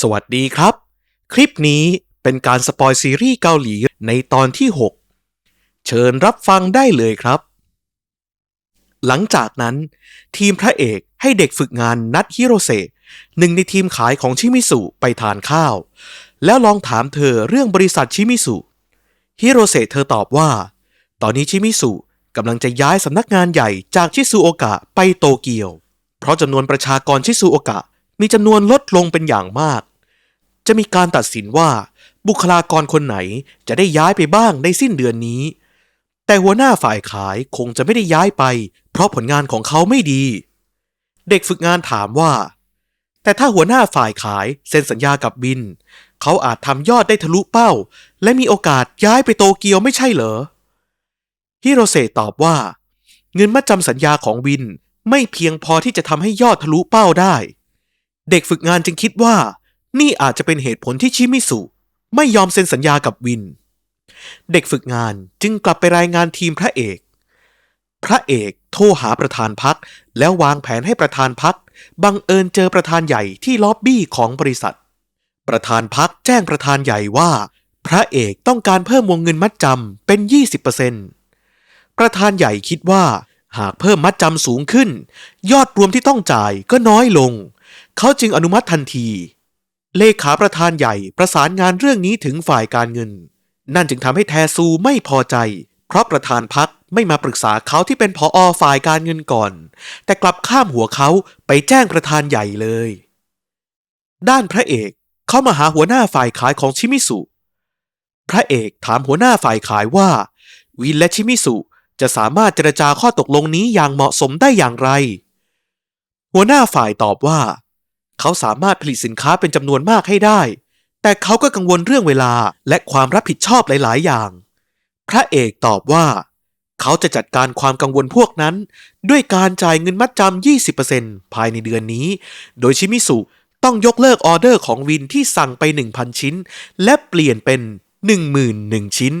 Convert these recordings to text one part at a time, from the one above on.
สวัสดีครับ คลิปนี้เป็นการสปอยซีรีส์เกาหลีในตอนที่ 6 เชิญรับฟังได้เลยครับ หลังจากนั้น ทีมพระเอกให้เด็กฝึกงานนัดฮิโรเซหนึ่งในทีมขายของชิมิสุไปทานข้าว แล้วลองถามเธอเรื่องบริษัทชิมิสุฮิโรเซเธอตอบว่า ตอนนี้ชิมิสุกำลังจะย้ายสำนักงานใหญ่จากชิซูโอกะไปโตเกียว เพราะจำนวนประชากรชิซูโอกะมีจำนวนลดลงเป็นอย่างมาก จะมีการตัดสินว่า บุคลากรคนไหนจะได้ย้ายไปบ้างในสิ้นเดือนนี้ แต่หัวหน้าฝ่ายขายคงจะไม่ได้ย้ายไป เพราะผลงานของเขาไม่ดี เด็กฝึกงานถามว่า แต่ถ้าหัวหน้าฝ่ายขายเซ็นสัญญากับบิน เขาอาจทำยอดได้ทะลุเป้า และมีโอกาสย้ายไปโตเกียวไม่ใช่เหรอฮิโรเซตอบว่า เงินมัดจำสัญญาของวินไม่เพียงพอที่จะทำให้ยอดทะลุเป้าได้ เด็กฝึกงานจึงคิดว่า นี่อาจจะเป็นเหตุผลที่ชิมิสุไม่ยอมเซ็นสัญญากับวิน เด็กฝึกงานจึงกลับไปรายงานทีมพระเอก พระเอกโทรหาประธานพัก แล้ววางแผนให้ประธานพักบังเอิญเจอประธานใหญ่ที่ล็อบบี้ของบริษัท ประธานพักแจ้งประธานใหญ่ว่า พระเอกต้องการเพิ่มวงเงินมัดจำเป็น 20%ประธานใหญ่คิดว่า หากเพิ่มมัดจำสูงขึ้น ยอดรวมที่ต้องจ่ายก็น้อยลง เขาจึงอนุมัติทันที เลขาประธานใหญ่ประสานงานเรื่องนี้ถึงฝ่ายการเงิน นั่นจึงทำให้แทซูไม่พอใจ เพราะประธานพักไม่มาปรึกษาเขาที่เป็นผออฝ่ายการเงินก่อน แต่กลับข้ามหัวเขาไปแจ้งประธานใหญ่เลย ด้านพระเอกเข้ามาหาหัวหน้าฝ่ายขายของชิมิสุ พระเอกถามหัวหน้าฝ่ายขายว่า วินและชิมิสุจะสามารถเจรจาข้อตกลงนี้อย่างเหมาะสมได้อย่างไร หัวหน้าฝ่ายตอบว่า เขาสามารถผลิตสินค้าเป็นจำนวนมากให้ได้ แต่เขาก็กังวลเรื่องเวลาและความรับผิดชอบหลาย ๆ อย่าง พระเอกตอบว่า เขาจะจัดการความกังวลพวกนั้น ด้วยการจ่ายเงินมัดจำ 20%ภายในเดือนนี้ โดยชิมิสุต้องยกเลิกออเดอร์ของวินที่สั่งไป 1,000 ชิ้น และเปลี่ยนเป็น10,001ชิ้น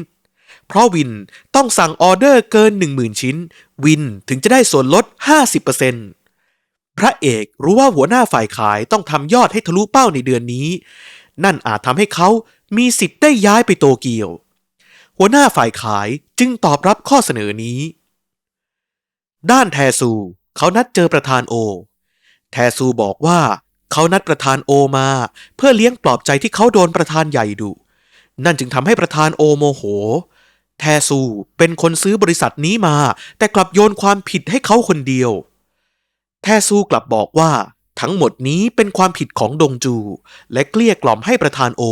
เพราะวินต้องสั่งออเดอร์เกิน 10,000 ชิ้น วินถึงจะได้ส่วนลด 50% พระเอกรู้ว่าหัวหน้าฝ่ายขายต้องทำยอดให้ทะลุเป้าในเดือนนี้ นั่นอาจทำให้เขามีสิทธิ์ได้ย้ายไปโตเกียว หัวหน้าฝ่ายขายจึงตอบรับข้อเสนอนี้ ด้านแทซูเขานัดเจอประธานโอ แทซูบอกว่าเขานัดประธานโอมา เพื่อเลี้ยงปลอบใจที่เขาโดนประธานใหญ่ดุ นั่นจึงทำให้ประธานโอโมโห แทซูเป็นคนซื้อบริษัทนี้มา แต่กลับโยนความผิดให้เขาคนเดียว แทซูกลับบอกว่าทั้งหมดนี้เป็นความผิดของดงจู และเกลี้ยกล่อมให้ประธานโอ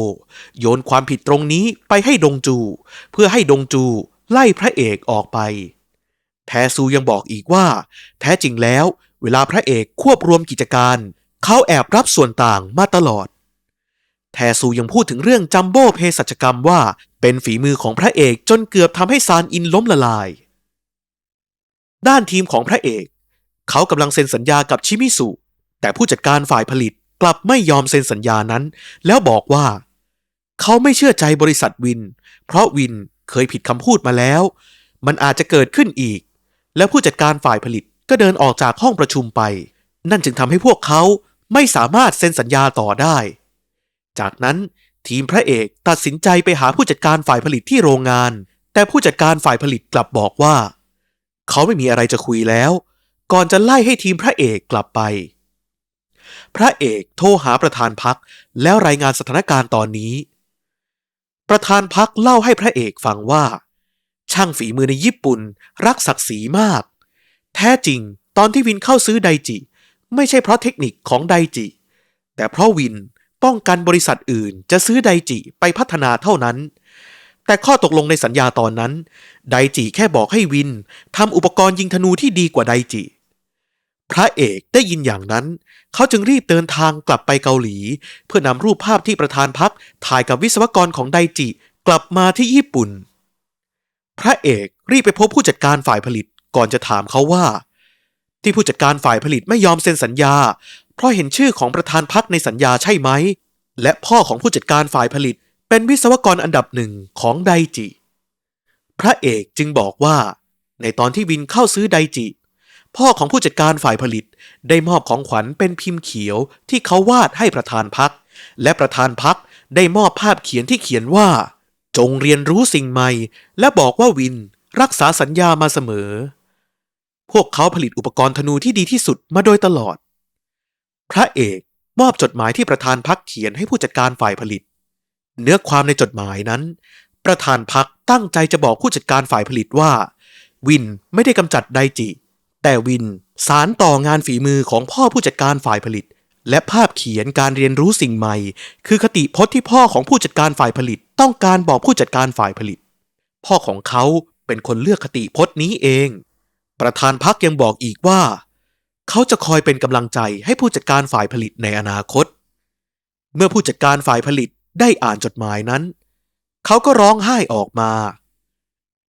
โยนความผิดตรงนี้ไปให้ดงจู เพื่อให้ดงจูไล่พระเอกออกไป แทซูยังบอกอีกว่า แท้จริงแล้ว เวลาพระเอกควบรวมกิจการ เขาแอบรับส่วนต่างมาตลอด แทซูยังพูดถึงเรื่องจัมโบ้เภสัชกรรมว่าเป็นฝีมือของพระเอกจนเกือบทำให้ซานอินล้มละลาย ด้านทีมของพระเอก เขากำลังเซ็นสัญญากับชิมิสุแต่ผู้จัดการฝ่ายผลิตกลับไม่ยอมเซ็นสัญญานั้น แล้วบอกว่า เขาไม่เชื่อใจบริษัทวิน เพราะวินเคยผิดคำพูดมาแล้ว มันอาจจะเกิดขึ้นอีก แล้วผู้จัดการฝ่ายผลิตก็เดินออกจากห้องประชุมไป นั่นจึงทำให้พวกเขาไม่สามารถเซ็นสัญญาต่อได้ จากนั้นทีมพระเอกตัดสินใจไปหาผู้จัดการฝ่ายผลิตที่โรงงาน แต่ผู้จัดการฝ่ายผลิตกลับบอกว่า เขาไม่มีอะไรจะคุยแล้ว ก่อนจะไล่ให้ทีมพระเอกกลับไป พระเอกโทรหาประธานพักแล้วรายงานสถานการณ์ตอนนี้ ประธานพักเล่าให้พระเอกฟังว่า ช่างฝีมือในญี่ปุ่นรักศักดิ์ศรีมาก แท้จริงตอนที่วินเข้าซื้อไดจิ ไม่ใช่เพราะเทคนิคของไดจิ แต่เพราะวินป้องกันบริษัทอื่นจะซื้อไดจิไปพัฒนาเท่านั้น แต่ข้อตกลงในสัญญาตอนนั้น ไดจิแค่บอกให้วินทำอุปกรณ์ยิงธนูที่ดีกว่าไดจิ พระเอกได้ยินอย่างนั้น เขาจึงรีบเดินทางกลับไปเกาหลี เพื่อนำรูปภาพที่ประธานพักถ่ายกับวิศวกรของไดจิ กลับมาที่ญี่ปุ่น พระเอกรีบไปพบผู้จัดการฝ่ายผลิตก่อนจะถามเขาว่า ที่ผู้จัดการฝ่ายผลิตไม่ยอมเซ็นสัญญา เพราะเห็นชื่อของประธานพักในสัญญาใช่ไหม และพ่อของผู้จัดการฝ่ายผลิต เป็นวิศวกรอันดับหนึ่งของไดจิ พระเอกจึงบอกว่า ในตอนที่วินเข้าซื้อไดจิ พ่อของผู้จัดการฝ่ายผลิต ได้มอบของขวัญเป็นพิมพ์เขียวที่เขาวาดให้ประธานพัก และประธานพักได้มอบภาพเขียนที่เขียนว่า จงเรียนรู้สิ่งใหม่ และบอกว่าวินรักษาสัญญามาเสมอ พวกเขาผลิตอุปกรณ์ธนูที่ดีที่สุดมาโดยตลอด พระเอกมอบจดหมายที่ประธานพักเขียนให้ผู้จัดการฝ่ายผลิต เนื้อความในจดหมายนั้น ประธานพักตั้งใจจะบอกผู้จัดการฝ่ายผลิตว่า วินไม่ได้กำจัดไดจิ แต่วินสารต่องานฝีมือของพ่อผู้จัดการฝ่ายผลิต และภาพเขียนการเรียนรู้สิ่งใหม่ คือคติพจน์ที่พ่อของผู้จัดการฝ่ายผลิต ต้องการบอกผู้จัดการฝ่ายผลิต พ่อของเขาเป็นคนเลือกคติพจน์นี้เอง ประธานพักยังบอกอีกว่า เขาจะคอยเป็นกำลังใจให้ผู้จัดการฝ่ายผลิตในอนาคต เมื่อผู้จัดการฝ่ายผลิตได้อ่านจดหมายนั้น เขาก็ร้องไห้ออกมา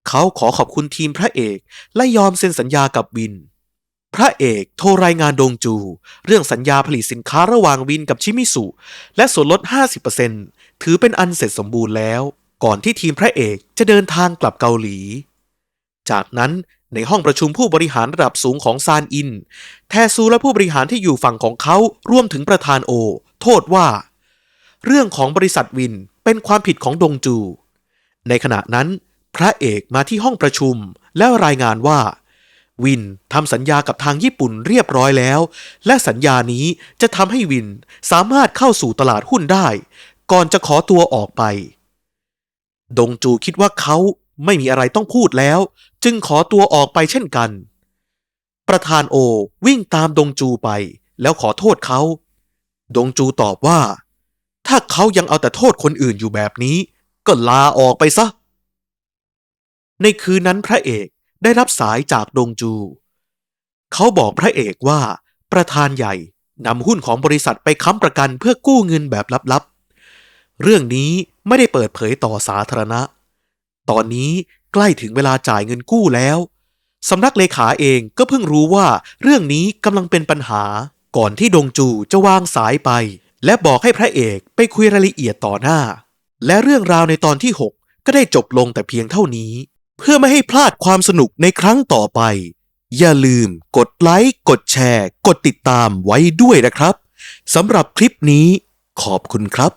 เขาขอขอบคุณทีมพระเอกและยอมเซ็นสัญญากับวิน พระเอกโทรรายงานดงจู เรื่องสัญญาผลิตสินค้าระหว่างวินกับชิมิสุ และส่วนลด 50%ถือเป็นอันเสร็จสมบูรณ์แล้ว ก่อนที่ทีมพระเอกจะเดินทางกลับเกาหลี จากนั้นในห้องประชุมผู้บริหารระดับสูงของซานอิน แทซูและผู้บริหารที่อยู่ฝั่งของเขาร่วมถึงประธานโอ โทษว่า เรื่องของบริษัทวินเป็นความผิดของดงจู ในขณะนั้น พระเอกมาที่ห้องประชุมแล้วรายงานว่า วินทำสัญญากับทางญี่ปุ่นเรียบร้อยแล้ว และสัญญานี้จะทำให้วินสามารถเข้าสู่ตลาดหุ้นได้ ก่อนจะขอตัวออกไป ดงจูคิดว่าเขาไม่มีอะไรต้องพูดแล้ว จึงขอตัวออกไปเช่นกัน ประธานโอวิ่งตามดงจูไป แล้วขอโทษเขา ดงจูตอบว่า ถ้าเขายังเอาแต่โทษคนอื่นอยู่แบบนี้ ก็ลาออกไปซะ ในคืนนั้นพระเอกได้รับสายจากดงจู เขาบอกพระเอกว่า ประธานใหญ่นำหุ้นของบริษัทไปค้ำประกันเพื่อกู้เงินแบบลับๆ เรื่องนี้ไม่ได้เปิดเผยต่อสาธารณะ ตอนนี้ใกล้ถึงเวลาจ่ายเงินกู้แล้วสำนักเลขาเองก็เพิ่งรู้ว่าเรื่องนี้กำลังเป็นปัญหา ก่อนที่ดงจูจะวางสายไป และบอกให้พระเอกไปคุยรายละเอียดต่อหน้า และเรื่องราวในตอนที่ 6 ก็ได้จบลงแต่เพียงเท่านี้ เพื่อไม่ให้พลาดความสนุกในครั้งต่อไป อย่าลืมกดไลค์ กดแชร์ กดติดตามไว้ด้วยนะครับสำหรับคลิปนี้ ขอบคุณครับ